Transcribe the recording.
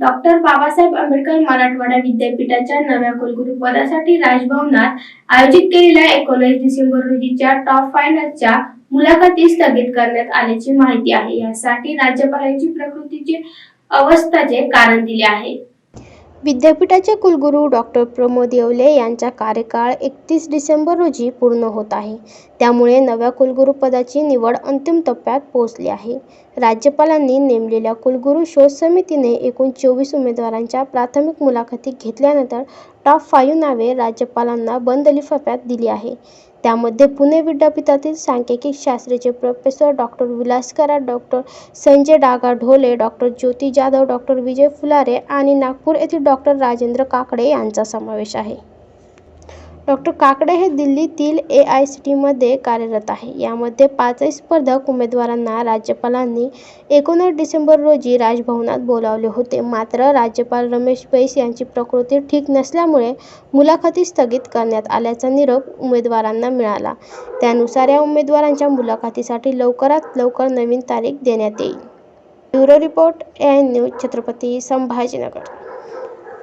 Doctor Babasaheb Ambedkar Marathwada विद्यापीठाच्या नव्या कुलगुरू पदासाठी राजभवनात आयोजित केलेल्या एकोणीस डिसेंबर रोजीच्या टॉप फायनलच्या मुलाखती स्थगित करण्यात आल्याची माहिती आहे. यासाठी राज्यपालांची प्रकृतीची अवस्थेचे कारण दिले आहे. विद्यापीठाचे कुलगुरू डॉक्टर प्रमोद येवले यांचा कार्यकाळ एकतीस डिसेंबर रोजी पूर्ण होत आहे. त्यामुळे नव्या कुलगुरूपदाची निवड अंतिम टप्प्यात पोहोचली आहे. राज्यपालांनी नेमलेल्या कुलगुरू शोध समितीने एकूण चोवीस उमेदवारांच्या प्राथमिक मुलाखती घेतल्यानंतर टॉप फाईव्ह नावे राज्यपालांना बंद लिफाफ्यात दिली आहे. त्यामध्ये पुणे विद्यापीठातील सांख्यिकी शास्त्राचे professor doctor Vilas Karad doctor Sanjay Daga Dhole doctor Jyoti Jadhav doctor Vijay Phulare आणि नागपूर येथील डॉक्टर राजेंद्र काकडे यांचा समावेश आहे. डॉक्टर काकडे हे दिल्लीतील ए आय सी टीमध्ये कार्यरत आहे. यामध्ये पाचही स्पर्धक उमेदवारांना राज्यपालांनी एकोणीस डिसेंबर रोजी राजभवनात बोलावले होते. मात्र राज्यपाल रमेश बैस यांची प्रकृती ठीक नसल्यामुळे मुलाखती स्थगित करण्यात आल्याचा निरोप उमेदवारांना मिळाला. त्यानुसार या उमेदवारांच्या मुलाखतीसाठी लवकरात लवकर नवीन तारीख देण्यात येईल. Bureau report N news Chhatrapati Sambhajinagar.